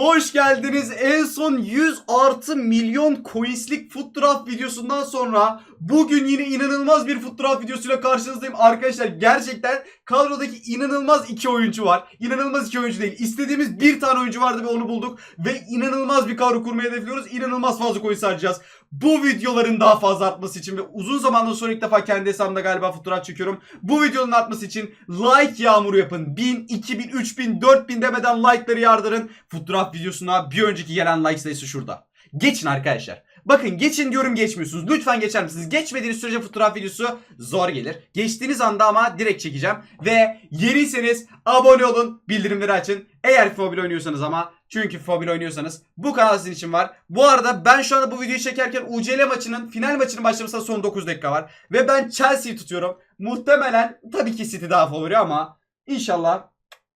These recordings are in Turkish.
hoş geldiniz. En son 100 artı milyon coinslik draft videosundan sonra bugün yine inanılmaz bir draft videosuyla karşınızdayım. Arkadaşlar gerçekten kadrodaki inanılmaz iki oyuncu var. İnanılmaz iki oyuncu değil. İstediğimiz bir tane oyuncu vardı ve onu bulduk. Ve inanılmaz bir kadro kurmayı hedefliyoruz. İnanılmaz fazla coin harcayacağız. Bu videoların daha fazla artması için ve uzun zamandan sonra ilk defa kendi hesabımda galiba foot draft çekiyorum. Bu videonun artması için like yağmuru yapın. 1000, 2000, 3000, 4000 demeden like'ları yardırın. Foot draft videosuna bir önceki gelen like sayısı şurada. Geçin arkadaşlar. Bakın geçin diyorum geçmiyorsunuz. Lütfen geçer misiniz? Geçmediğiniz sürece fotoğraf videosu zor gelir. Geçtiğiniz anda ama direkt çekeceğim. Ve yeniyseniz abone olun. Bildirimleri açın. Eğer Fobil oynuyorsanız ama. Çünkü Fobil oynuyorsanız bu kanal sizin için var. Bu arada ben şu anda bu videoyu çekerken UCL maçının final maçının başlamasına son 9 dakika var. Ve ben Chelsea'yi tutuyorum. Muhtemelen tabii ki City daha favori ama inşallah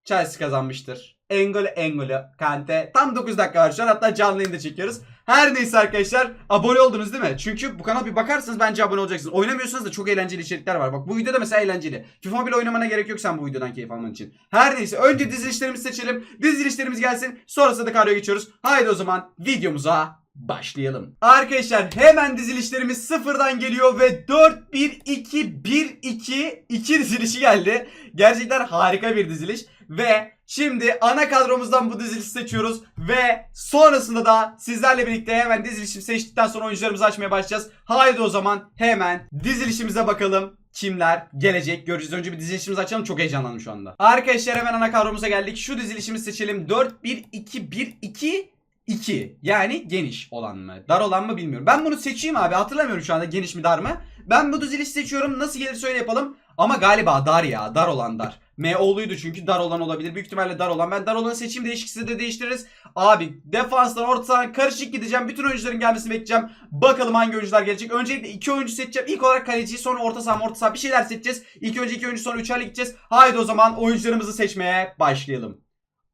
Chelsea kazanmıştır. Engolo Engolo Kante. Tam 9 dakika var şu an hatta canlı yayında çekiyoruz. Her neyse arkadaşlar abone oldunuz değil mi? Çünkü bu kanala bir bakarsanız bence abone olacaksınız. Oynamıyorsanız da çok eğlenceli içerikler var. Bak bu videoda mesela eğlenceli. FIFA bile oynamana gerek yok sen bu videodan keyif alman için. Her neyse önce dizilişlerimizi seçelim. Dizilişlerimiz gelsin. Sonrasında da kadroya geçiyoruz. Haydi o zaman videomuza başlayalım. Arkadaşlar hemen dizilişlerimiz sıfırdan geliyor ve 4 1 2 1 2 2 dizilişi geldi. Gerçekten harika bir diziliş ve şimdi ana kadromuzdan bu dizilişi seçiyoruz ve sonrasında da sizlerle birlikte hemen dizilişimi seçtikten sonra oyuncularımızı açmaya başlayacağız. Haydi o zaman hemen dizilişimize bakalım kimler gelecek göreceğiz. Önce bir dizilişimizi açalım. Çok heyecanlandım şu anda. Arkadaşlar hemen ana kadromuza geldik. Şu dizilişimizi seçelim. 4 1 2 1 2 2. Yani geniş olan mı? Dar olan mı bilmiyorum. Ben bunu seçeyim abi. Hatırlamıyorum şu anda geniş mi dar mı? Ben bu dizilişi seçiyorum. Nasıl gelirse öyle yapalım. Ama galiba dar ya. Dar olan dar. M oğluydu çünkü dar olan olabilir. Büyük ihtimalle dar olan. Ben dar olanı seçeyim değişikse de değiştiririz. Abi defanstan orta sahadan karışık gideceğim. Bütün oyuncuların gelmesini bekleyeceğim. Bakalım hangi oyuncular gelecek. Öncelikle iki oyuncu seçeceğim. İlk olarak kaleciyi sonra orta saha orta saha bir şeyler seçeceğiz. İlk önce iki oyuncu sonra üçerle gideceğiz. Haydi o zaman oyuncularımızı seçmeye başlayalım.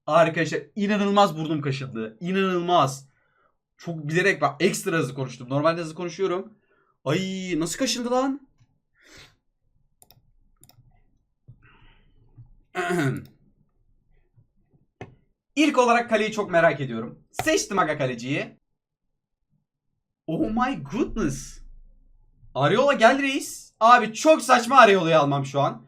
Arkadaşlar inanılmaz burnum kaşındı. İnanılmaz. Çok bilerek bak ekstra hızlı konuştum. Normalde hızlı konuşuyorum. Ay nasıl kaşındı lan? İlk olarak kaleyi çok merak ediyorum. Seçtim aga kaleciyi. Oh my goodness. Areola gel reis. Abi çok saçma Areola'yı almam şu an.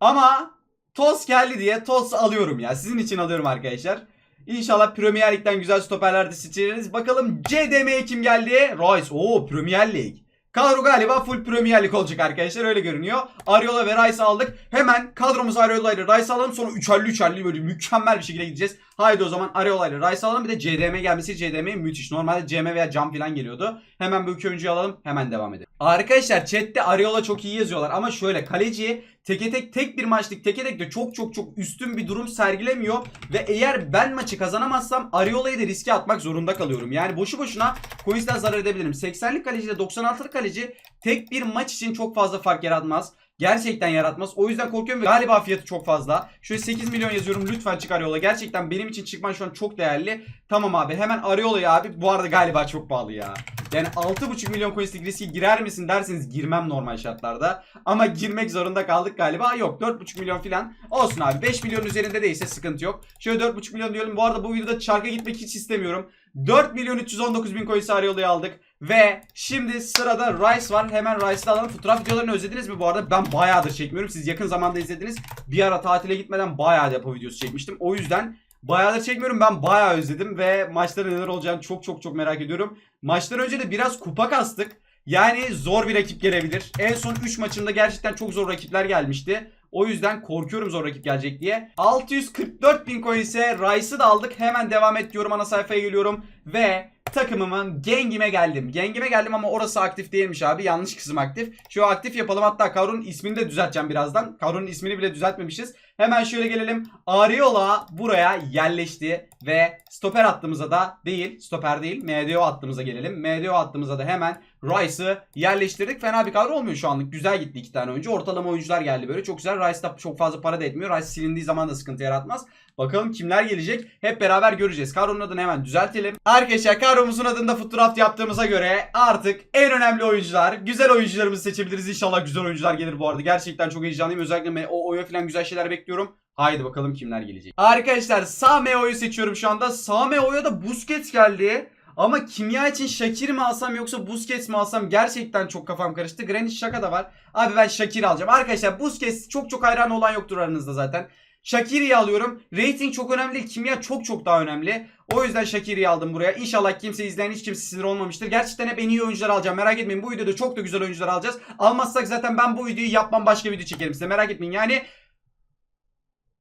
Ama Tos geldi diye Tos alıyorum ya. Sizin için alıyorum arkadaşlar. İnşallah Premier Lig'den güzel stoperler de seçeriz. Bakalım CDM'ye kim geldi? Rice. Oo Premier Lig. Kadro galiba full Premier Lig olacak arkadaşlar öyle görünüyor. Ariola ve Rice aldık. Hemen kadromuzu Ariola ile Rice alalım. Sonra üçerli üçerli böyle mükemmel bir şekilde gideceğiz. Haydi o zaman Ariola ile Rice alalım. Bir de CDM gelmesi CDM müthiş. Normalde CM veya Cam falan geliyordu. Hemen bu iki oyuncuyu alalım. Hemen devam edelim. Arkadaşlar chatte Ariola çok iyi yazıyorlar. Ama şöyle kaleciye teke tek tek bir maçlık teke tek de çok çok çok üstün bir durum sergilemiyor. Ve eğer ben maçı kazanamazsam Ariola'yı da riske atmak zorunda kalıyorum. Yani boşu boşuna coins'ten zarar edebilirim. 80'lik kaleci ile 96'lık kaleci tek bir maç için çok fazla fark yaratmaz. Gerçekten yaratmaz. O yüzden korkuyorum ve galiba fiyatı çok fazla. Şöyle 8 milyon yazıyorum. Lütfen çık Ariola. Gerçekten benim için çıkman şu an çok değerli. Tamam abi. Hemen Ariola'yı abi. Bu arada galiba çok pahalı ya. Yani 6,5 milyon coinslik riske girer misin derseniz girmem normal şartlarda. Ama girmek zorunda kaldık galiba. Yok 4,5 milyon falan. Olsun abi 5 milyon üzerinde değilse sıkıntı yok. Şöyle 4,5 milyon diyorum. Bu arada bu videoda çarka gitmek hiç istemiyorum. 4 milyon 319 bin coins Ariola'yı aldık. Ve şimdi sırada Rice var. Hemen Rice'ı alalım. Fotoğraf videolarını özlediniz mi bu arada? Ben bayağıdır çekmiyorum. Siz yakın zamanda izlediniz. Bir ara tatile gitmeden bayağı depo videosu çekmiştim. O yüzden bayağıdır çekmiyorum. Ben bayağı özledim ve maçların neler olacağını çok çok çok merak ediyorum. Maçtan önce de biraz kupa kastık. Yani zor bir rakip gelebilir. En son 3 maçımda gerçekten çok zor rakipler gelmişti. O yüzden korkuyorum zor rakip gelecek diye. 644 bin coin ise Rice'ı da aldık. Hemen devam et diyorum ana sayfaya geliyorum. Ve takımımın gengime geldim. Gengime geldim ama orası aktif değilmiş abi. Yanlış kısım aktif. Şu aktif yapalım. Hatta Karun'un ismini de düzelteceğim birazdan. Karun'un ismini bile düzeltmemişiz. Hemen şöyle gelelim. Ariola buraya yerleşti. Ve stoper hattımıza da değil. Stoper değil. MDO hattımıza gelelim. MDO hattımıza da hemen Rice'ı yerleştirdik. Fena bir kadro olmuyor şu anlık. Güzel gitti iki tane oyuncu. Ortalama oyuncular geldi böyle. Çok güzel. Rice da çok fazla para da etmiyor. Rice silindiği zaman da sıkıntı yaratmaz. Bakalım kimler gelecek. Hep beraber göreceğiz. Kadronun adını hemen düzeltelim. Arkadaşlar kadromuzun adında fotoğraf yaptığımıza göre artık en önemli oyuncular, güzel oyuncularımızı seçebiliriz. İnşallah güzel oyuncular gelir bu arada. Gerçekten çok heyecanlıyım. Özellikle o oya falan güzel şeyler bekliyorum. Haydi bakalım kimler gelecek. Arkadaşlar sağ Meo'yu seçiyorum şu anda. Sağ Meo'ya da Busquets geldi. Ama kimya için Shakir mi alsam yoksa Busquets mi alsam gerçekten çok kafam karıştı. Granit Şaka da var. Abi ben Shakir alacağım. Arkadaşlar Busquets çok çok hayran olan yoktur aranızda zaten. Shakiri'yi alıyorum. Rating çok önemli değil. Kimya çok çok daha önemli. O yüzden Shakiri'yi aldım buraya. İnşallah kimse izleyen hiç kimse sinir olmamıştır. Gerçekten hep en iyi oyuncular alacağım. Merak etmeyin. Bu videoda çok da güzel oyuncular alacağız. Almazsak zaten ben bu videoyu yapmam başka video çekerim size. Merak etmeyin. Yani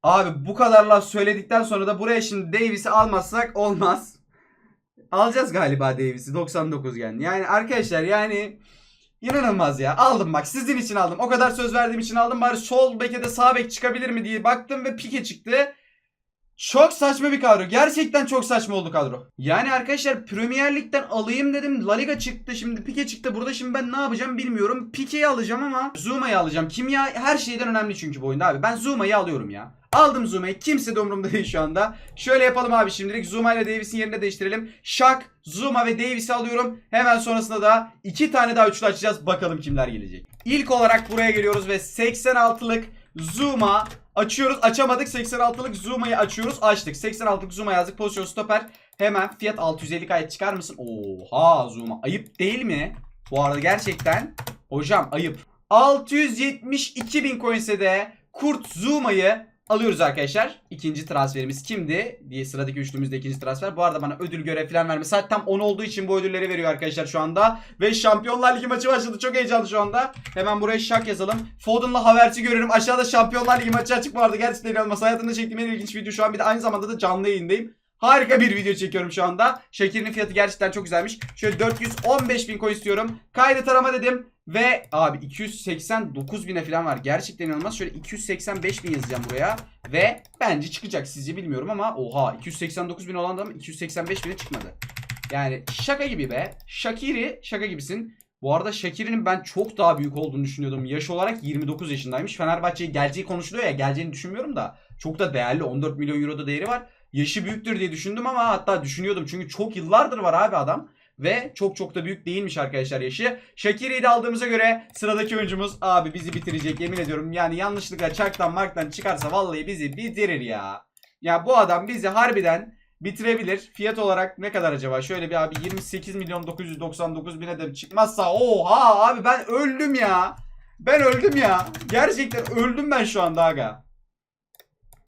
Abi bu kadar laf söyledikten sonra da buraya şimdi Davis'i almazsak olmaz. Alacağız galiba Davis'i 99 yani. Yani arkadaşlar yani inanılmaz ya. Aldım bak sizin için aldım. O kadar söz verdiğim için aldım. Bari sol beke de sağ bek çıkabilir mi diye baktım ve pike çıktı. Çok saçma bir kadro. Gerçekten çok saçma oldu kadro. Yani arkadaşlar Premier Lig'den alayım dedim. La Liga çıktı şimdi Pike çıktı. Burada şimdi ben ne yapacağım bilmiyorum. Pike'yi alacağım ama Zuma'yı alacağım. Kimya her şeyden önemli çünkü bu oyunda abi. Ben Zuma'yı alıyorum ya. Aldım Zuma'yı. Kimse de umurumda değil şu anda. Şöyle yapalım abi şimdilik. Zuma ile Davis'in yerini değiştirelim. Shaq, Zuma ve Davis'i alıyorum. Hemen sonrasında da iki tane daha üçlü açacağız. Bakalım kimler gelecek. İlk olarak buraya geliyoruz ve 86'lık Zuma açıyoruz. Açamadık. 86'lık Zuma'yı açıyoruz. Açtık. 86'lık Zuma yazdık. Pozisyon stoper. Hemen fiyat 650 kayıt çıkar mısın? Oha Zuma. Ayıp değil mi? Bu arada gerçekten. Hocam ayıp. 672 bin coins'e de Kurt Zuma'yı alıyoruz arkadaşlar. İkinci transferimiz kimdi? diye sıradaki üçlümüzde ikinci transfer. Bu arada bana ödül görev falan verme. Saat tam 10 olduğu için bu ödülleri veriyor arkadaşlar şu anda. Ve Şampiyonlar Ligi maçı başladı. Çok heyecanlı şu anda. Hemen buraya şak yazalım. Foden'la Havertz'i görüyorum. Aşağıda Şampiyonlar Ligi maçı açık vardı. Gerçekten inanılmaz. Hayatımda çektiğim en ilginç video şu an. Bir de aynı zamanda da canlı yayındayım. Harika bir video çekiyorum şu anda. Şekilin fiyatı gerçekten çok güzelmiş. Şöyle 415 bin coin istiyorum. Kaydı tarama dedim. Ve abi 289 bine falan var. Gerçekten inanılmaz. Şöyle 285 bin yazacağım buraya. Ve bence çıkacak sizce bilmiyorum ama oha 289 bin olan da mı 285 bine çıkmadı. Yani şaka gibi be. Shakiri şaka gibisin. Bu arada Shakiri'nin ben çok daha büyük olduğunu düşünüyordum. Yaş olarak 29 yaşındaymış. Fenerbahçe'ye geleceği konuşuluyor ya. Geleceğini düşünmüyorum da. Çok da değerli. 14 milyon euro da değeri var. Yaşı büyüktür diye düşündüm ama hatta düşünüyordum. Çünkü çok yıllardır var abi adam. Ve çok çok da büyük değilmiş arkadaşlar yaşı. Shakiri'yi de aldığımıza göre sıradaki oyuncumuz abi bizi bitirecek yemin ediyorum. Yani yanlışlıkla çarktan marktan çıkarsa vallahi bizi bitirir ya. Ya bu adam bizi harbiden bitirebilir. Fiyat olarak ne kadar acaba? Şöyle bir abi 28 milyon 999 bine de çıkmazsa oha abi ben öldüm ya. Ben öldüm ya. Gerçekten öldüm ben şu anda aga.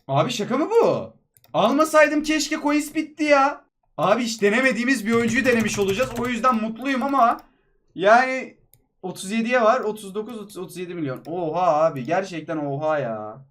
Abi şaka mı bu? Almasaydım keşke coins bitti ya. Abi hiç denemediğimiz bir oyuncuyu denemiş olacağız. O yüzden mutluyum ama yani 37'ye var. 39 30 37 milyon. Oha abi gerçekten oha ya.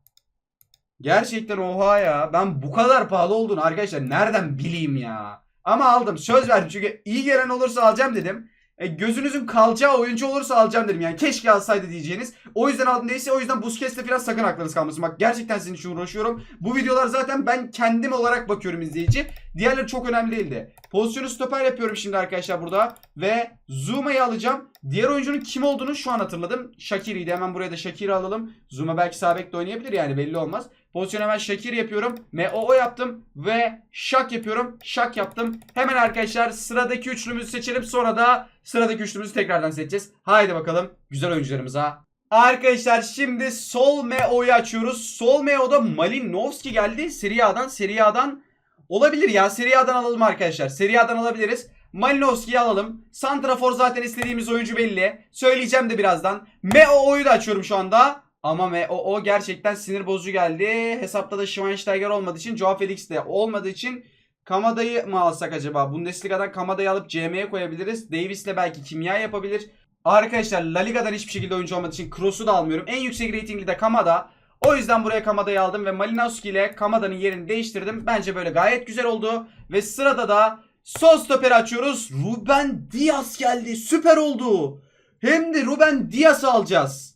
Gerçekten oha ya. Ben bu kadar pahalı olduğunu arkadaşlar nereden bileyim ya. Ama aldım. Söz verdim çünkü iyi gelen olursa alacağım dedim. E, gözünüzün kalacağı oyuncu olursa alacağım dedim. Yani keşke alsaydı diyeceğiniz. O yüzden aldım değilse o yüzden Busquets'le falan sakın aklınız kalmasın. Bak gerçekten sizin için uğraşıyorum. Bu videolar zaten ben kendim olarak bakıyorum izleyici. Diğerleri çok önemli değildi. Pozisyonu stoper yapıyorum şimdi arkadaşlar burada. Ve Zuma'yı alacağım. Diğer oyuncunun kim olduğunu şu an hatırladım. Shakiri'ydi. Hemen buraya da Shakiri alalım. Zuma belki sağ bekte oynayabilir yani belli olmaz. Pozisyon hemen Shakiri yapıyorum. MOO yaptım. Ve Şak yapıyorum. Şak yaptım. Hemen arkadaşlar sıradaki üçlümüzü seçelim. Sonra da sıradaki üçlümüzü tekrardan seçeceğiz. Haydi bakalım güzel oyuncularımıza. Arkadaşlar şimdi Sol MO'yu açıyoruz. Sol MO'da Malinovski geldi. Serie A'dan. Serie A'dan olabilir ya. Serie A'dan alalım arkadaşlar. Serie A'dan alabiliriz. Malinovski'yi alalım. Santrafor zaten istediğimiz oyuncu belli. Söyleyeceğim de birazdan. MO'yu da açıyorum şu anda. Ama MOO gerçekten sinir bozucu geldi. Hesapta da Schweinsteiger olmadığı için, Joao Felix de olmadığı için Kamada'yı mı alsak acaba? Bundesliga'dan Kamada'yı alıp CM'ye koyabiliriz. Davis'le belki kimya yapabilir. Arkadaşlar La Liga'dan hiçbir şekilde oyuncu olmadığı için Kroos'u da almıyorum. En yüksek ratingli de Kamada. O yüzden buraya Kamada'yı aldım ve Malinowski ile Kamada'nın yerini değiştirdim. Bence böyle gayet güzel oldu. Ve sırada da sol stoperi açıyoruz. Ruben Diaz geldi. Süper oldu. Hem de Ruben Diaz'ı alacağız.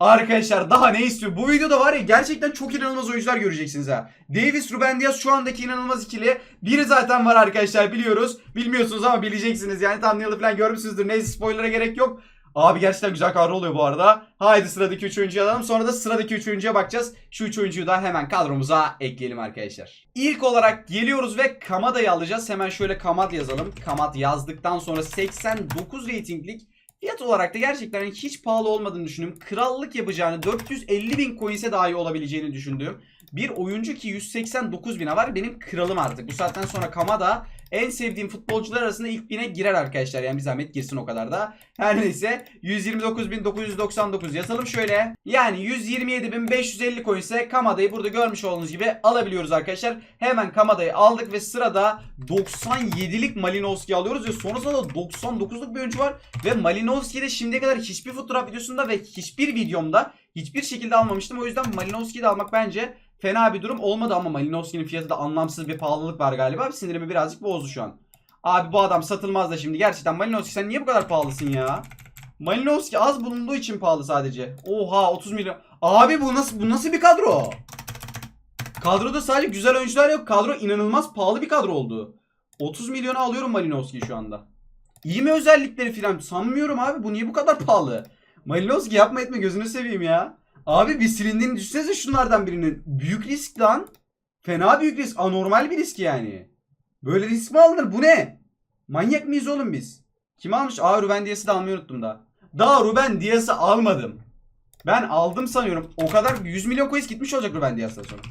Arkadaşlar daha ne istiyor? Bu videoda var ya gerçekten çok inanılmaz oyuncular göreceksiniz ha. Davis, Ruben Diaz şu andaki inanılmaz ikili. Biri zaten var arkadaşlar biliyoruz. Bilmiyorsunuz ama bileceksiniz yani thumbnail'ı falan görmüşsünüzdür. Neyse spoiler'a gerek yok. Abi gerçekten güzel kadro oluyor bu arada. Haydi sıradaki 3 oyuncuyu alalım. Sonra da sıradaki 3 oyuncuya bakacağız. Şu 3 oyuncuyu da hemen kadromuza ekleyelim arkadaşlar. İlk olarak geliyoruz ve Kamada'yı alacağız. Hemen şöyle Kamad yazalım. Kamad yazdıktan sonra 89 ratinglik Fiyat olarak da gerçekten hiç pahalı olmadığını düşündüm. Krallık yapacağını 450 bin coins'e dahi olabileceğini düşündüğüm bir oyuncu ki 189 bine var. Benim kralım artık. Bu saatten sonra Kamada en sevdiğim futbolcular arasında ilk bine girer arkadaşlar. Yani bir zahmet girsin o kadar da. Her neyse 129.999 yazalım şöyle. Yani 127.550 coin ise Kamada'yı burada görmüş olduğunuz gibi alabiliyoruz arkadaşlar. Hemen Kamada'yı aldık ve sırada 97'lik Malinowski alıyoruz ve sonrasında da 99'luk bir oyuncu var. Ve Malinowski'yi de şimdiye kadar hiçbir fotoğraf videosunda ve hiçbir videomda hiçbir şekilde almamıştım. O yüzden Malinowski'yi de almak bence fena bir durum olmadı ama Malinowski'nin fiyatı da anlamsız bir pahalılık var galiba. Sinirimi birazcık bozdu şu an. Abi bu adam satılmaz da şimdi. Gerçekten Malinowski sen niye bu kadar pahalısın ya? Malinowski az bulunduğu için pahalı sadece. Oha 30 milyon. Abi bu nasıl bu nasıl bir kadro? Kadroda sadece güzel oyuncular yok. Kadro inanılmaz pahalı bir kadro oldu. 30 milyona alıyorum Malinowski'yi şu anda. İyi mi özellikleri filan? Sanmıyorum abi. Bu niye bu kadar pahalı? Malinowski yapma etme gözünü seveyim ya. Abi bir silindiğini düşünsenize şunlardan birinin. Büyük risk lan. Fena büyük risk. Anormal bir risk yani. Böyle risk mi alınır? Bu ne? Manyak mıyız oğlum biz? Kim almış? Aa Ruben Dias'ı da almayı unuttum daha. Daha Ruben Dias'ı almadım. Ben aldım sanıyorum. O kadar 100 milyon coins gitmiş olacak Ruben Dias'tan sonra.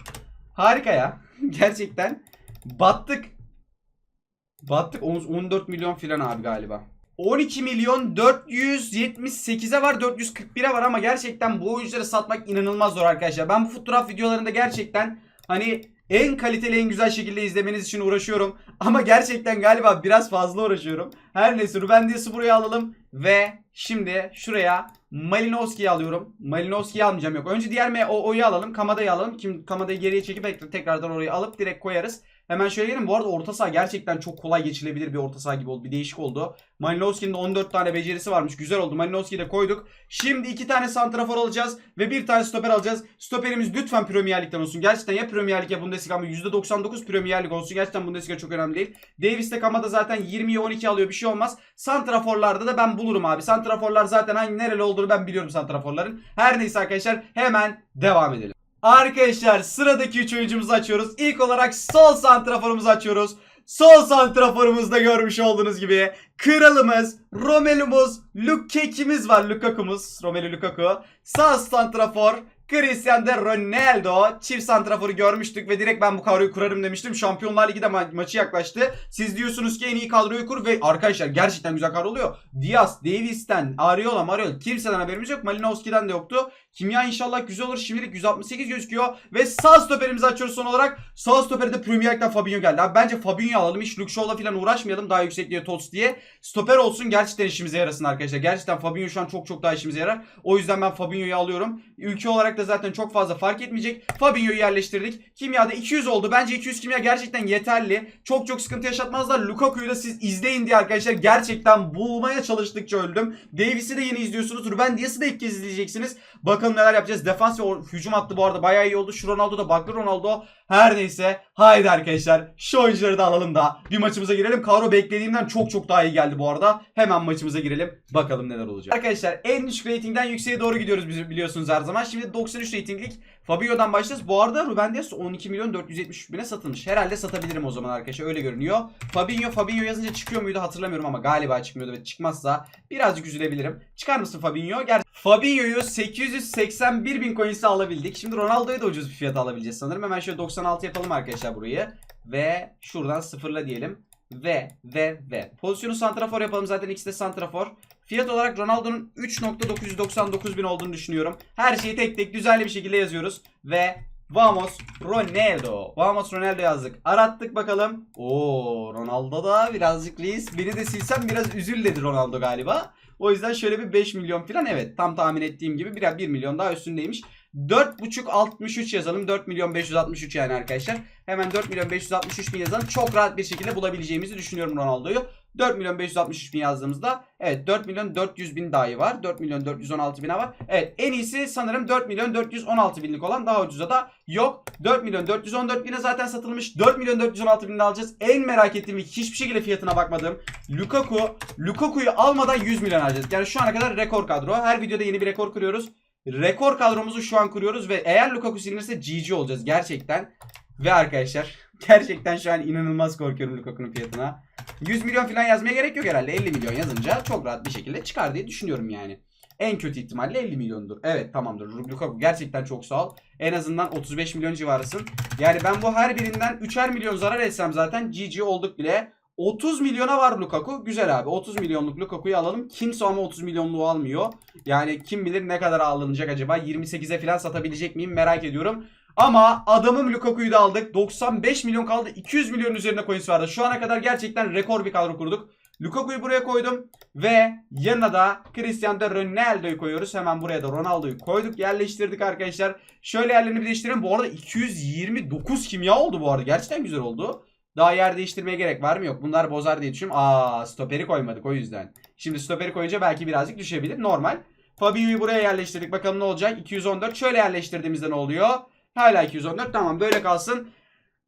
Harika ya. Gerçekten. Battık. Battık 14 milyon filan abi galiba. 12 milyon 478'e var 441'e var ama gerçekten bu oyuncuları satmak inanılmaz zor arkadaşlar. Ben bu fotoğraf videolarında gerçekten hani en kaliteli en güzel şekilde izlemeniz için uğraşıyorum. Ama gerçekten galiba biraz fazla uğraşıyorum. Her neyse Ruben Dias'ı buraya alalım. Ve şimdi şuraya Malinowski'yi alıyorum. Malinowski'yi almayacağım yok. Önce diğer M o O'yu alalım. Kamada'yı alalım. Kim Kamada'yı geriye çekip tekrardan orayı alıp direkt koyarız. Hemen şöyle gelin. Bu arada orta saha gerçekten çok kolay geçilebilir bir orta saha gibi oldu. Bir değişik oldu. Malinowski'nin de 14 tane becerisi varmış. Güzel oldu. Malinowski'yi de koyduk. Şimdi iki tane santrafor alacağız ve bir tane stoper alacağız. Stoperimiz lütfen Premier Lig'den olsun. Gerçekten ya Premier Lig ya Bundesliga ama %99 Premier Lig olsun. Gerçekten Bundesliga çok önemli değil. Davis de Kamada zaten 20'ye 12 alıyor. Bir şey olmaz. Santraforlarda da ben bulurum abi. Santraforlar zaten hangi nereli olduğunu ben biliyorum santraforların. Her neyse arkadaşlar hemen devam edelim. Arkadaşlar sıradaki 3 oyuncumuzu açıyoruz. İlk olarak sol santraforumuzu açıyoruz. Sol santraforumuzda görmüş olduğunuz gibi kralımız, Romelu'muz, Lukaku'muz var. Lukaku'muz, Romelu Lukaku. Sağ santrafor Cristiano Ronaldo. Çift santraforu görmüştük ve direkt ben bu kadroyu kurarım demiştim. Şampiyonlar Ligi de ma- maçı yaklaştı. Siz diyorsunuz ki en iyi kadroyu kur ve arkadaşlar gerçekten güzel kadro oluyor. Diaz, Davis'ten, Ariola, Mariola kimseden haberimiz yok. Malinowski'den de yoktu. Kimya inşallah güzel olur. Şimdilik 168 gözüküyor. Ve sağ stoperimizi açıyoruz son olarak. Sağ stoperde Premier Lig'den Fabinho geldi. Abi bence Fabinho alalım. Hiç Luke Shaw'la falan uğraşmayalım. Daha yüksek diye Tots diye. Stoper olsun gerçekten işimize yarasın arkadaşlar. Gerçekten Fabinho şu an çok çok daha işimize yarar. O yüzden ben Fabinho'yu alıyorum. Ülke olarak da zaten çok fazla fark etmeyecek. Fabinho'yu yerleştirdik. Kimyada 200 oldu. Bence 200 kimya gerçekten yeterli. Çok çok sıkıntı yaşatmazlar. Lukaku'yu da siz izleyin diye arkadaşlar. Gerçekten bulmaya çalıştıkça öldüm. Davis'i de yeni izliyorsunuz. Ruben Dias'ı da ilk kez izleyeceksiniz. Bakalım neler yapacağız. Defans ve hücum hattı bu arada bayağı iyi oldu. Şu Ronaldo da baklı Ronaldo. Her neyse. Haydi arkadaşlar. Şu oyuncuları da alalım da bir maçımıza girelim. Kadro beklediğimden çok çok daha iyi geldi bu arada. Hemen maçımıza girelim. Bakalım neler olacak. Arkadaşlar en düşük reytingden yükseğe doğru gidiyoruz biz biliyorsunuz her zaman. Şimdi 93 reytinglik Fabio'dan başlayacağız. Bu arada Ruben Dias 12 milyon 473 bine satılmış. Herhalde satabilirim o zaman arkadaşlar. Öyle görünüyor. Fabinho, Fabinho yazınca çıkıyor muydu hatırlamıyorum ama galiba çıkmıyordu ve çıkmazsa birazcık üzülebilirim. Çıkar mısın Fabinho? Ger Fabinho'yu 881 bin coins'e alabildik. Şimdi Ronaldo'yu da ucuz bir fiyata alabileceğiz sanırım. Hemen şöyle 96 yapalım arkadaşlar burayı. Ve şuradan sıfırla diyelim. Ve ve ve. Pozisyonu santrafor yapalım zaten ikisi de santrafor. Fiyat olarak Ronaldo'nun 3.999 bin olduğunu düşünüyorum. Her şeyi tek tek düzenli bir şekilde yazıyoruz. Ve Vamos Ronaldo. Vamos Ronaldo yazdık. Arattık bakalım. Oo Ronaldo da birazcık reis. Beni de silsem biraz üzül dedi Ronaldo galiba. O yüzden şöyle bir 5 milyon falan evet tam tahmin ettiğim gibi biraz 1 milyon daha üstündeymiş. 4.5 63 yazalım. 4 milyon 563 yani arkadaşlar. Hemen 4 milyon 563 bin yazalım. Çok rahat bir şekilde bulabileceğimizi düşünüyorum Ronaldo'yu. 4 milyon 563 bin yazdığımızda evet 4 milyon 400 bin dahi var. 4 milyon 416 bine var. Evet en iyisi sanırım 4 milyon 416 binlik olan daha ucuza da yok. 4 milyon 414 bine zaten satılmış. 4 milyon 416 binini alacağız. En merak ettiğim ve hiçbir şekilde fiyatına bakmadığım Lukaku. Lukaku'yu almadan 100 milyon alacağız. Yani şu ana kadar rekor kadro. Her videoda yeni bir rekor kuruyoruz. Rekor kadromuzu şu an kuruyoruz ve eğer Lukaku silinirse GG olacağız gerçekten. Ve arkadaşlar gerçekten şu an inanılmaz korkuyorum Lukaku'nun fiyatına. 100 milyon falan yazmaya gerek yok herhalde. 50 milyon yazınca çok rahat bir şekilde çıkar diye düşünüyorum yani. En kötü ihtimalle 50 milyondur. Evet tamamdır. Lukaku gerçekten çok sağ ol. En azından 35 milyon civarısın. Yani ben bu her birinden 3'er milyon zarar etsem zaten GG olduk bile. 30 milyona var Lukaku. Güzel abi. 30 milyonluk Lukaku'yu alalım. Kimse ama 30 milyonluğu almıyor. Yani kim bilir ne kadar alınacak acaba. 28'e falan satabilecek miyim merak ediyorum. Ama adamım Lukaku'yu da aldık. 95 milyon kaldı. 200 milyon üzerinde coins vardı. Şu ana kadar gerçekten rekor bir kadro kurduk. Lukaku'yu buraya koydum. Ve yanına da Cristiano Ronaldo'yu koyuyoruz. Hemen buraya da Ronaldo'yu koyduk. Yerleştirdik arkadaşlar. Şöyle yerlerini bir değiştirelim. Bu arada 229 kimya oldu bu arada. Gerçekten güzel oldu. Daha yer değiştirmeye gerek var mı? Yok. Bunlar bozar diye düşünüyorum. Aa stoperi koymadık o yüzden. Şimdi stoperi koyunca belki birazcık düşebilir. Normal. Fabio'yu buraya yerleştirdik. Bakalım ne olacak? 214. Şöyle yerleştirdiğimizde ne oluyor? Hala 214. Tamam böyle kalsın.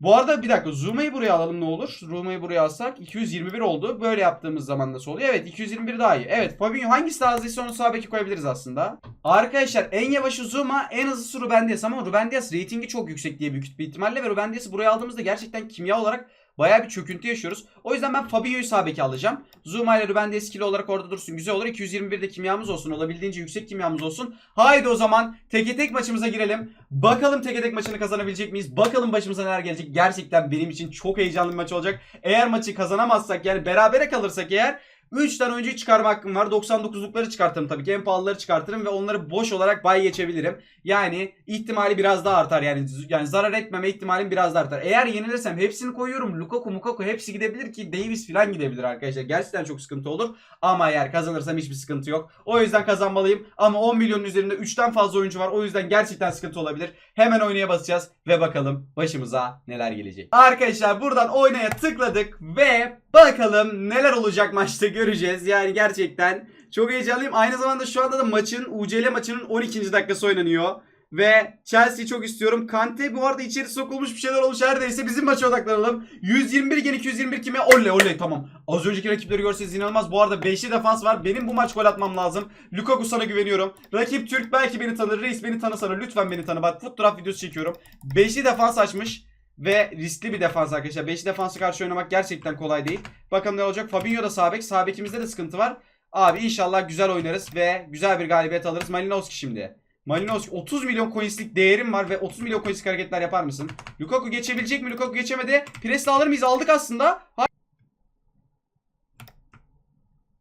Bu arada bir dakika Zuma'yı buraya alalım ne olur? Zuma'yı buraya alsak 221 oldu. Böyle yaptığımız zaman nasıl oluyor? Evet 221 daha iyi. Evet Fabinho hangisi daha hızlıysa onu sağ beki koyabiliriz aslında. Arkadaşlar en yavaşı Zuma en hızlısı Ruben Dias ama Ruben Dias ratingi çok yüksek diye büyük bir ihtimalle ve Ruben Dias'ı buraya aldığımızda gerçekten kimya olarak Bayağı bir çöküntü yaşıyoruz. O yüzden ben Fabinho'yu sağ beke alacağım. Zuma ile Ruben de eskili olarak orada dursun. Güzel olur. 221'de kimyamız olsun. Olabildiğince yüksek kimyamız olsun. Haydi o zaman teke tek maçımıza girelim. Bakalım teke tek maçını kazanabilecek miyiz? Bakalım başımıza neler gelecek. Gerçekten benim için çok heyecanlı bir maç olacak. Eğer maçı kazanamazsak yani berabere kalırsak eğer 3 tane oyuncuyu çıkarma hakkım var. 99'lukları çıkartırım tabii ki. En pahalıları çıkartırım ve onları boş olarak bay geçebilirim. Yani ihtimali biraz daha artar. Yani yani zarar etmeme ihtimalim biraz daha artar. Eğer yenilirsem hepsini koyuyorum. Lukaku, Mukaku hepsi gidebilir ki Davis falan gidebilir arkadaşlar. Gerçekten çok sıkıntı olur. Ama eğer kazanırsam hiçbir sıkıntı yok. O yüzden kazanmalıyım. Ama 10 milyonun üzerinde 3'ten fazla oyuncu var. O yüzden gerçekten sıkıntı olabilir. Hemen oynaya basacağız ve bakalım başımıza neler gelecek. Arkadaşlar buradan oynaya tıkladık ve bakalım neler olacak maçta göreceğiz. Yani gerçekten çok heyecanlıyım. Aynı zamanda şu anda da maçın UCL maçının 12. dakikası oynanıyor. Ve Chelsea'yi çok istiyorum. Kante bu arada içeri sokulmuş bir şeyler olmuş her bizim maça odaklanalım. 121 gen 221 kime? Oley oley tamam. Az önceki rakipleri görseniz inanılmaz. Bu arada 5'li defans var. Benim bu maç gol atmam lazım. Lukaku sana güveniyorum. Rakip Türk belki beni tanır. Reis beni tanısana. Lütfen beni tanı. Bak fotoğraf videosu çekiyorum. 5'li defans açmış. Ve riskli bir defans arkadaşlar. 5'li defansı karşı oynamak gerçekten kolay değil. Bakalım ne olacak. Fabinho da sağ bek. Sağ bekimizde de sıkıntı var. Abi inşallah güzel oynarız ve güzel bir galibiyet alırız. Malinowski şimdi. Malinowski 30 milyon coinslik değerim var ve 30 milyon coinslik hareketler yapar mısın? Lukaku geçebilecek mi? Lukaku geçemedi. Presle alır mıyız? Aldık aslında. Ha-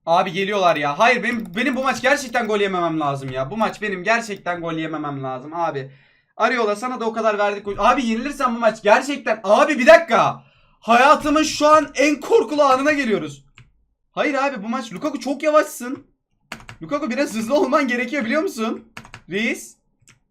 Abi geliyorlar ya. Hayır benim benim bu maç gerçekten gol yememem lazım ya. Bu maç benim gerçekten gol yememem lazım abi. Arıyorlar sana da o kadar verdik. Abi yenilirsen bu maç gerçekten. Abi bir dakika. Hayatımın şu an en korkulu anına geliyoruz. Hayır abi bu maç Lukaku çok yavaşsın. Lukaku biraz hızlı olman gerekiyor biliyor musun? Reis.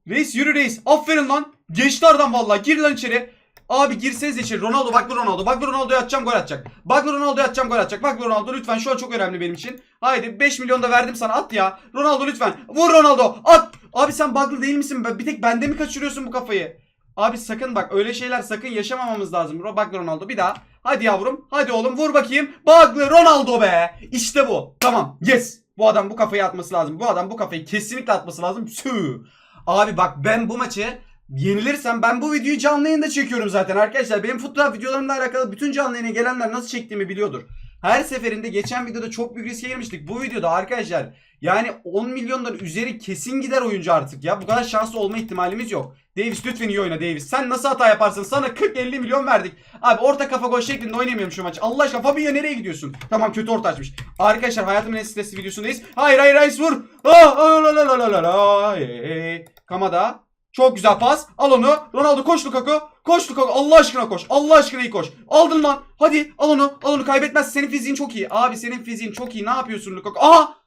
Reis yürü reis. Aferin lan. Geçti aradan vallahi. Gir lan içeri. Abi girseniz içeri. Ronaldo bak bu Ronaldo. Bak bu Ronaldo'ya atacağım gol atacak. Bak bu Ronaldo'ya atacağım gol atacak. Bak bu Ronaldo lütfen şu an çok önemli benim için. Haydi 5 milyon da verdim sana at ya. Ronaldo lütfen. Vur Ronaldo. At. Abi sen bug'lı değil misin? Bir tek bende mi kaçırıyorsun bu kafayı? Abi sakın bak öyle şeyler sakın yaşamamamız lazım. Bak Ronaldo bir daha. Hadi yavrum. Hadi oğlum vur bakayım. Bug'lı Ronaldo be. İşte bu. Tamam. Yes. Bu adam bu kafayı atması lazım. Bu adam bu kafayı kesinlikle atması lazım. Sü. Abi bak ben bu maçı yenilirsem ben bu videoyu canlı yayında çekiyorum zaten arkadaşlar. Benim fotoğraf videolarımla alakalı bütün canlı yayına gelenler nasıl çektiğimi biliyordur. Her seferinde geçen videoda çok büyük riske girmiştik. Bu videoda arkadaşlar yani 10 milyondan üzeri kesin gider oyuncu artık ya. Bu kadar şanslı olma ihtimalimiz yok. Davis lütfen iyi oyna Davis. Sen nasıl hata yaparsın? Sana 40-50 milyon verdik. Abi orta kafa gol şeklinde oynayamıyorum şu maçı. Allah aşkına Fabinho nereye gidiyorsun? Tamam kötü orta açmış. Arkadaşlar hayatımın en stresli videosundayız. Hayır hayır hayır vur. Ah, ah. Kamada. Çok güzel pas. Al onu. Ronaldo koş Lukaku. Koş Lukaku. Allah aşkına koş. Allah aşkına iyi koş. Aldın lan. Hadi al onu. Al onu kaybetmez. Senin fiziğin çok iyi. Abi senin fiziğin çok iyi. Ne yapıyorsun Lukaku? Aha.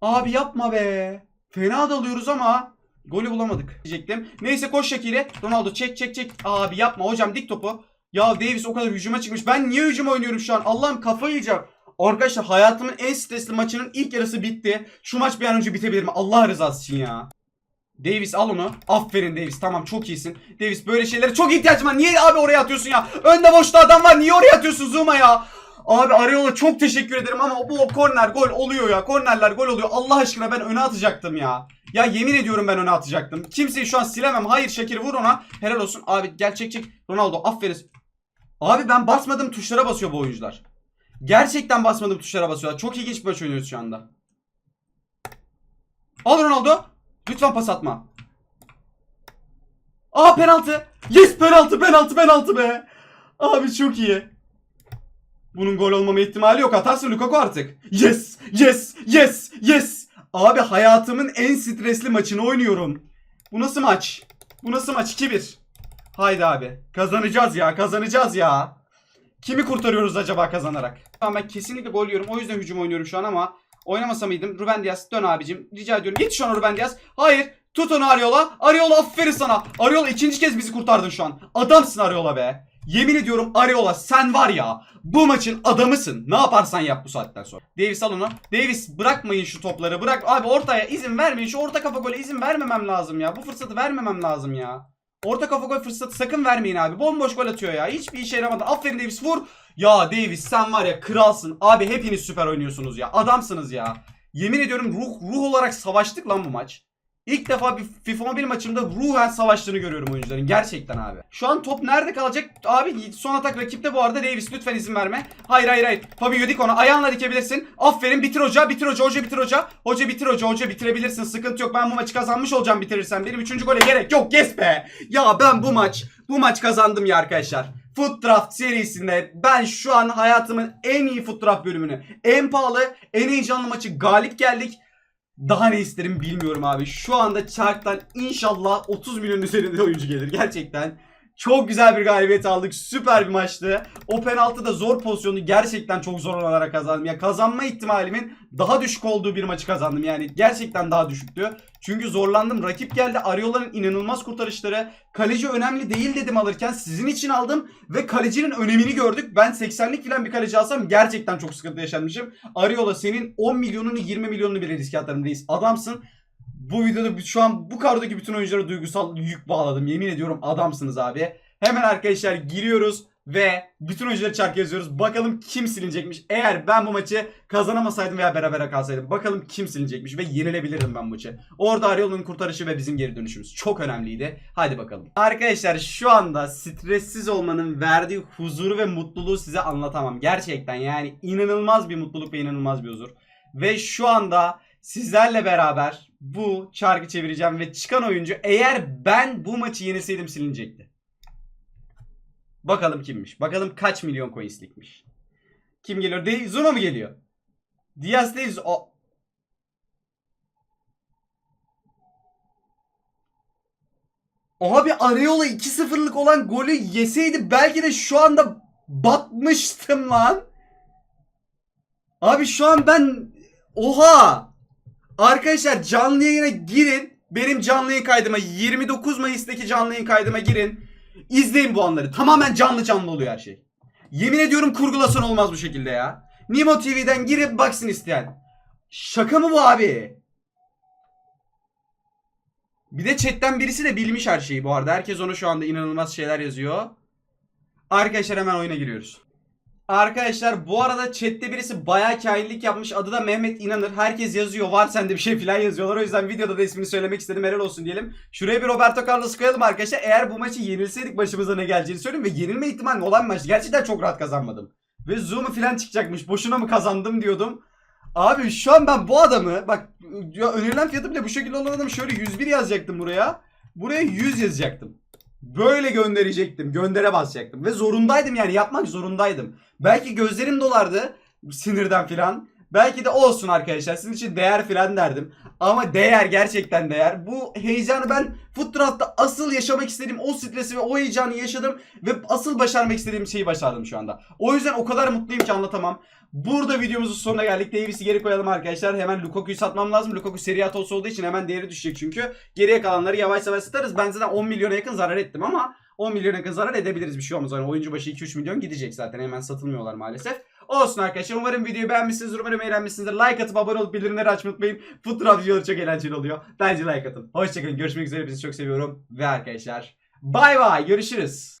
Abi yapma be. Fena dalıyoruz ama golü bulamadık diyecektim. Neyse koş Şakir'e. Ronaldo çek çek çek. Abi yapma hocam dik topu. Ya Davis o kadar hücuma çıkmış. Ben niye hücuma oynuyorum şu an? Allah'ım kafayı yiyeceğim. Arkadaşlar hayatımın en stresli maçının ilk yarısı bitti. Şu maç bir an önce bitebilir mi? Allah rızası için ya. Davis al onu. Aferin Davis. Tamam çok iyisin. Davis böyle şeylere çok ihtiyacım var. Niye abi oraya atıyorsun ya? Önde boşta adam var. Niye oraya atıyorsun Zuma ya? Abi Areola çok teşekkür ederim ama bu korner gol oluyor ya. Kornerler gol oluyor. Allah aşkına ben öne atacaktım ya. Ya yemin ediyorum ben öne atacaktım. Kimseyi şu an silemem. Hayır Şakir vur ona. Helal olsun. Abi gel çek çek. Ronaldo aferin. Abi ben basmadığım tuşlara basıyor bu oyuncular. Gerçekten basmadığım tuşlara basıyorlar. Çok ilginç bir maç oynuyoruz şu anda. Al Ronaldo. Lütfen pas atma. Aa penaltı. Yes penaltı penaltı penaltı be. Abi çok iyi. Bunun gol olmama ihtimali yok. Atarsın Lukaku artık. Yes yes yes yes. Abi hayatımın en stresli maçını oynuyorum. Bu nasıl maç? Bu nasıl maç? 2-1. Haydi abi. Kazanacağız ya kazanacağız ya. Kimi kurtarıyoruz acaba kazanarak? Ben kesinlikle gol yiyorum. O yüzden hücum oynuyorum şu an ama oynamasa mıydım? Ruben Diaz dön abicim. Rica ediyorum. Git şu an Ruben Diaz. Hayır. Tut onu Ariola. Ariola aferin sana. Ariola ikinci kez bizi kurtardın şu an. Adamsın Ariola be. Yemin ediyorum Ariola sen var ya bu maçın adamısın. Ne yaparsan yap bu saatten sonra. Davis al onu. Davis bırakmayın şu topları. Bırak abi ortaya izin vermeyin. Şu orta kafa gole izin vermemem lazım ya. Bu fırsatı vermemem lazım ya. Orta kafa gol fırsatı sakın vermeyin abi. Bomboş gol atıyor ya. Hiçbir işe yaramadı. Aferin Davis vur. Ya Davis sen var ya kralsın. Abi hepiniz süper oynuyorsunuz ya. Adamsınız ya. Yemin ediyorum ruh ruh olarak savaştık lan bu maç. İlk defa bir FIFA Mobile maçında ruhen savaştığını görüyorum oyuncuların. Gerçekten abi. Şu an top nerede kalacak? Abi son atak rakipte bu arada Davis lütfen izin verme. Hayır hayır hayır. Fabio dik onu. Ayağınla dikebilirsin. Aferin bitir hoca bitir hoca hoca bitir hoca. Hoca bitir hoca hoca bitirebilirsin. Sıkıntı yok. Ben bu maçı kazanmış olacağım bitirirsen. Benim üçüncü gole gerek yok. Yes be. Ya ben bu maç bu maç kazandım ya arkadaşlar. Foot Draft serisinde ben şu an hayatımın en iyi Foot Draft bölümünü, en pahalı, en heyecanlı maçı galip geldik. Daha ne isterim bilmiyorum abi. Şu anda Çark'tan inşallah 30 milyon üzerinde oyuncu gelir. Gerçekten çok güzel bir galibiyet aldık. Süper bir maçtı. O penaltı da zor pozisyonu gerçekten çok zor olarak kazandım. Ya kazanma ihtimalimin daha düşük olduğu bir maçı kazandım. Yani gerçekten daha düşüktü. Çünkü zorlandım. Rakip geldi. Ariola'nın inanılmaz kurtarışları. Kaleci önemli değil dedim alırken. Sizin için aldım. Ve kalecinin önemini gördük. Ben 80'lik falan bir kaleci alsam gerçekten çok sıkıntı yaşanmışım. Ariola senin 10 milyonunu 20 milyonunu bile riske atarım reis. Adamsın. Bu videoda şu an bu kardaki bütün oyunculara duygusal yük bağladım. Yemin ediyorum adamsınız abi. Hemen arkadaşlar giriyoruz ve bütün oyuncuları çark yazıyoruz. Bakalım kim silinecekmiş. Eğer ben bu maçı kazanamasaydım veya berabere kalsaydım. Bakalım kim silinecekmiş ve yenilebilirdim ben bu maçı. Orada Ariola'nın kurtarışı ve bizim geri dönüşümüz çok önemliydi. Hadi bakalım. Arkadaşlar şu anda stressiz olmanın verdiği huzuru ve mutluluğu size anlatamam. Gerçekten yani inanılmaz bir mutluluk ve inanılmaz bir huzur. Ve şu anda sizlerle beraber bu çarkı çevireceğim ve çıkan oyuncu eğer ben bu maçı yeneseydim silinecekti. Bakalım kimmiş. Bakalım kaç milyon coinslikmiş. Kim geliyor? De Zuma mı geliyor? Diaz değil. O... Abi Areola 2-0'lık olan golü yeseydi belki de şu anda batmıştım lan. Abi şu an ben oha Arkadaşlar canlı yayına girin. Benim canlı yayın kaydıma 29 Mayıs'taki canlı yayın kaydıma girin. İzleyin bu anları. Tamamen canlı canlı oluyor her şey. Yemin ediyorum kurgulasan olmaz bu şekilde ya. Nimo TV'den girip baksın isteyen. Şaka mı bu abi? Bir de chatten birisi de bilmiş her şeyi bu arada. Herkes ona şu anda inanılmaz şeyler yazıyor. Arkadaşlar hemen oyuna giriyoruz. Arkadaşlar bu arada chatte birisi bayağı kainlik yapmış. Adı da Mehmet İnanır. Herkes yazıyor. Var sende bir şey falan yazıyorlar. O yüzden videoda da ismini söylemek istedim. Helal olsun diyelim. Şuraya bir Roberto Carlos koyalım arkadaşlar. Eğer bu maçı yenilseydik başımıza ne geleceğini söyleyeyim. Ve yenilme ihtimali olan maç. Gerçekten çok rahat kazanmadım. Ve Zoom'u falan çıkacakmış. Boşuna mı kazandım diyordum. Abi şu an ben bu adamı bak ya önerilen fiyatı bile bu şekilde olan adamı şöyle 101 yazacaktım buraya. Buraya 100 yazacaktım. Böyle gönderecektim. Göndere basacaktım. Ve zorundaydım yani yapmak zorundaydım. Belki gözlerim dolardı sinirden filan. Belki de olsun arkadaşlar. Sizin için değer filan derdim. Ama değer gerçekten değer. Bu heyecanı ben Foot Draft'ta asıl yaşamak istediğim o stresi ve o heyecanı yaşadım. Ve asıl başarmak istediğim şeyi başardım şu anda. O yüzden o kadar mutluyum ki anlatamam. Burada videomuzun sonuna geldik. Davis'i geri koyalım arkadaşlar. Hemen Lukaku'yu satmam lazım. Lukaku seri atosu olduğu için hemen değeri düşecek çünkü. Geriye kalanları yavaş yavaş satarız. Ben zaten 10 milyona yakın zarar ettim ama 10 milyona yakın zarar edebiliriz bir şey olmaz. Yani oyuncu başı 2-3 milyon gidecek zaten. Hemen satılmıyorlar maalesef. Olsun arkadaşlar. Umarım videoyu beğenmişsinizdir. Umarım eğlenmişsinizdir. Like atıp abone olup bildirimleri açmayı unutmayın. Draft videoları çok eğlenceli oluyor. Bence like atın. Hoşçakalın. Görüşmek üzere. Bizi çok seviyorum. Ve arkadaşlar bay bay. Görüşürüz.